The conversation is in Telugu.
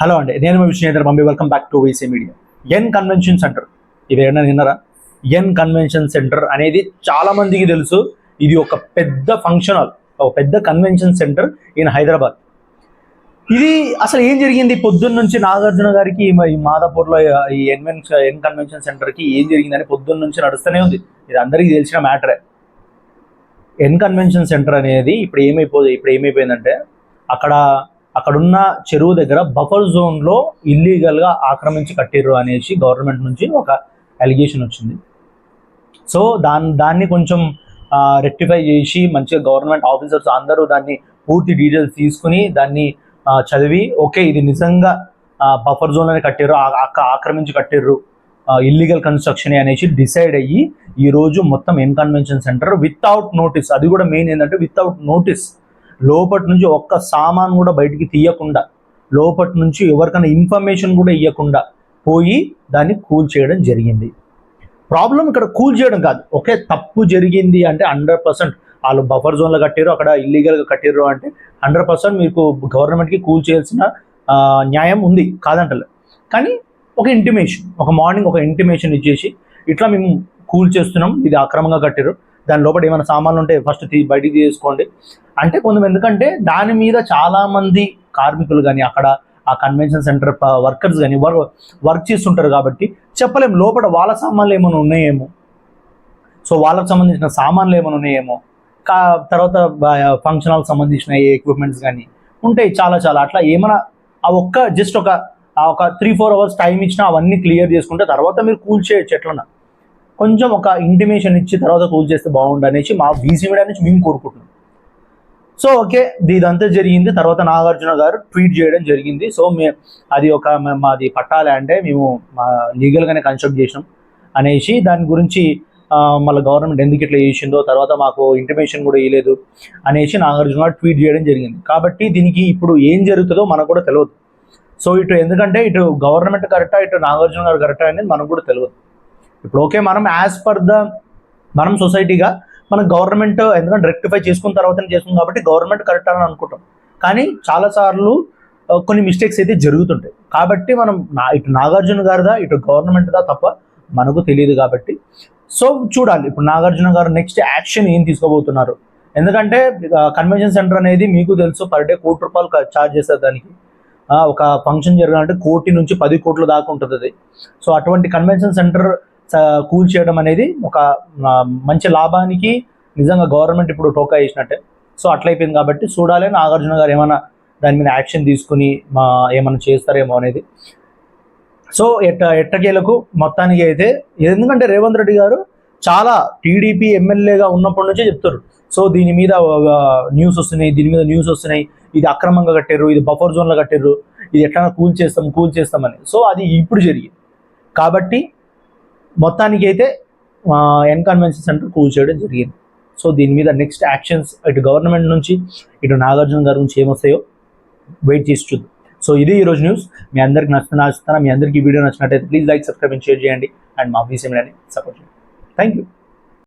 హలో అండి నేను మీ Vishnu Bambi welcome back to VC media N convention centre ఇది ఏమైనా విన్నారా? ఎన్ కన్వెన్షన్ సెంటర్ అనేది చాలా మందికి తెలుసు. ఇది ఒక పెద్ద ఫంక్షన్ హాల్ ఒక పెద్ద కన్వెన్షన్ సెంటర్ ఇన్ హైదరాబాద్ ఇది అసలు ఏం జరిగింది? పొద్దున్న నుంచి నాగార్జున గారికి ఈ ఈ మాదాపూర్లో ఈ ఎన్వెన్ ఎన్ కన్వెన్షన్ సెంటర్కి ఏం జరిగిందని పొద్దున్న నుంచి నడుస్తూనే ఉంది. ఇది అందరికీ తెలిసిన మ్యాటరే. ఎన్ కన్వెన్షన్ సెంటర్ అనేది ఇప్పుడు ఏమైపోదు ఇప్పుడు ఏమైపోయిందంటే అక్కడ అక్కడున్న చెరువు దగ్గర బఫర్ జోన్లో ఇల్లీగల్గా ఆక్రమించి కట్టిర్రు అనేసి గవర్నమెంట్ నుంచి ఒక అలిగేషన్ వచ్చింది. సో దాన్ని దాన్ని కొంచెం రెక్టిఫై చేసి మంచిగా గవర్నమెంట్ ఆఫీసర్స్ అందరూ దాన్ని పూర్తి డీటెయిల్స్ తీసుకుని దాన్ని చదివి ఓకే ఇది నిజంగా బఫర్ జోన్ అని కట్టిర్రు ఆ- అక్క ఆక్రమించి కట్టిర్రు ఇల్లీగల్ కన్స్ట్రక్షన్ అనేసి డిసైడ్ అయ్యి ఈ రోజు మొత్తం N convention centre without notice అది కూడా మెయిన్ ఏంటంటే వితౌట్ నోటీస్ లోపటి నుంచి ఒక్క సామాన్ కూడా బయటికి తీయకుండా లోపటి నుంచి ఎవరికైనా ఇన్ఫర్మేషన్ కూడా ఇవ్వకుండా పోయి దాన్ని కూల్ చేయడం జరిగింది. ప్రాబ్లం ఇక్కడ కూల్ చేయడం కాదు. ఓకే తప్పు జరిగింది అంటే హండ్రెడ్ పర్సెంట్ వాళ్ళు బఫర్ జోన్లో కట్టారు అక్కడ ఇల్లీగల్గా కట్టారు అంటే హండ్రెడ్ పర్సెంట్ మీకు గవర్నమెంట్కి కూల్ చేయాల్సిన న్యాయం ఉంది కాదంటలే. కానీ ఒక ఇంటిమేషన్ ఒక మార్నింగ్ ఒక ఇంటిమేషన్ ఇచ్చేసి ఇట్లా మేము కూల్ చేస్తున్నాం ఇది అక్రమంగా కట్టారు దాని లోపల ఏమైనా సామాన్లు ఉంటే ఫస్ట్ తీ బయటికి తీసుకోండి. అంటే కొంచెం ఎందుకంటే దాని మీద చాలామంది కార్మికులు కానీ అక్కడ ఆ కన్వెన్షన్ సెంటర్ వర్కర్స్ కానీ వర్క్ వర్క్ చేస్తుంటారు కాబట్టి చెప్పలేము. లోపల వాళ్ళ సామాన్లు ఏమైనా ఉన్నాయేమో? సో వాళ్ళకి సంబంధించిన సామాన్లు ఏమైనా ఉన్నాయేమో? కా తర్వాత ఫంక్షన్ సంబంధించిన ఏ ఎక్విప్మెంట్స్ కానీ ఉంటాయి చాలా చాలా. అట్లా ఏమైనా ఆ ఒక్క జస్ట్ ఒక ఆ ఒక త్రీ ఫోర్ అవర్స్ టైం ఇచ్చినా అవన్నీ క్లియర్ చేసుకుంటే తర్వాత మీరు కూల్ చేయొచ్చు ఎట్లన్నా. కొంచెం ఒక ఇంటిమేషన్ ఇచ్చి తర్వాత కూల్ చేస్తే బాగుండు అనేసి మా వీసీ మీడియా నుంచి మేము కోరుకుంటున్నాం. సో ఓకే ఇదంతా జరిగింది. తర్వాత నాగార్జున గారు ట్వీట్ చేయడం జరిగింది. సో మే అది ఒక మాది పట్టాలి అంటే మేము మా లీగల్గానే కన్స్ట్రక్ట్ చేసినాం అనేసి దాని గురించి మళ్ళీ గవర్నమెంట్ ఎందుకు ఇట్లా చేసిందో తర్వాత మాకు ఇంటిమేషన్ కూడా ఇవ్వలేదు అనేసి నాగార్జున గారు ట్వీట్ చేయడం జరిగింది. కాబట్టి దీనికి ఇప్పుడు ఏం జరుగుతుందో మనకు కూడా తెలియదు సో ఇటు ఎందుకంటే ఇటు గవర్నమెంట్ కరెక్టా ఇటు నాగార్జున గారు కరెక్టా అనేది మనకు కూడా తెలియదు ఇప్పుడు ఓకే మనం యాజ్ పర్ ద మనం సొసైటీగా మనం గవర్నమెంట్ ఎందుకంటే రెక్టిఫై చేసుకున్న తర్వాతనే చేస్తుంది కాబట్టి గవర్నమెంట్ కరెక్ట్ అని అనుకుంటాం. కానీ చాలాసార్లు కొన్ని మిస్టేక్స్ అయితే జరుగుతుంటాయి. కాబట్టి మనం నా ఇటు నాగార్జున గారిదా ఇటు గవర్నమెంట్దా తప్ప మనకు తెలియదు కాబట్టి. సో చూడాలి. ఇప్పుడు నాగార్జున గారు నెక్స్ట్ యాక్షన్ ఏం తీసుకోబోతున్నారు? ఎందుకంటే కన్వెన్షన్ సెంటర్ అనేది మీకు తెలుసు పర్ డే కోటి రూపాయలు ఛార్జ్ చేస్తారు దానికి. ఒక ఫంక్షన్ జరగాలంటే కోటి నుంచి పది కోట్ల దాకా ఉంటుంది అది. సో అటువంటి కన్వెన్షన్ సెంటర్ కూల్ చేయడం అనేది ఒక మంచి లాభానికి నిజంగా గవర్నమెంట్ ఇప్పుడు టోకా వేసినట్టే. సో అట్లయిపోయింది కాబట్టి చూడాలి. నాగార్జున గారు ఏమైనా దాని మీద యాక్షన్ తీసుకుని మా ఏమైనా చేస్తారేమో అనేది. సో ఎట్ట ఎట్టకేలకు మొత్తానికి అయితే ఎందుకంటే రేవంత్ రెడ్డి గారు చాలా టీడీపీ ఎమ్మెల్యేగా ఉన్నప్పటి నుంచే చెప్తారు. సో దీని మీద న్యూస్ వస్తున్నాయి దీని మీద న్యూస్ వస్తున్నాయి. ఇది అక్రమంగా కట్టారు ఇది బఫర్ జోన్లో కట్టారు. ఇది ఎట్లా కూల్ చేస్తాం కూల్ చేస్తామని. సో అది ఇప్పుడు జరిగింది. కాబట్టి మొత్తానికి అయితే ఎన్ కన్వెన్షన్ సెంటర్ కూల్ చేయడం జరిగింది. సో దీని మీద నెక్స్ట్ యాక్షన్స్ ఇటు గవర్నమెంట్ నుంచి ఇటు నాగార్జున గారి నుంచి ఏమొస్తాయో వెయిట్ చేసి చూద్దాం. సో ఇది ఈరోజు న్యూస్ మీ అందరికి నచ్చిన నచ్చుతున్నా మీ అందరికీ వీడియో నచ్చినట్టయితే ప్లీజ్ లైక్ సబ్స్క్రైబ్ షేర్ చేయండి. అండ్ మా వీసీ మీడియాని సపోర్ట్ చేయండి. Thank you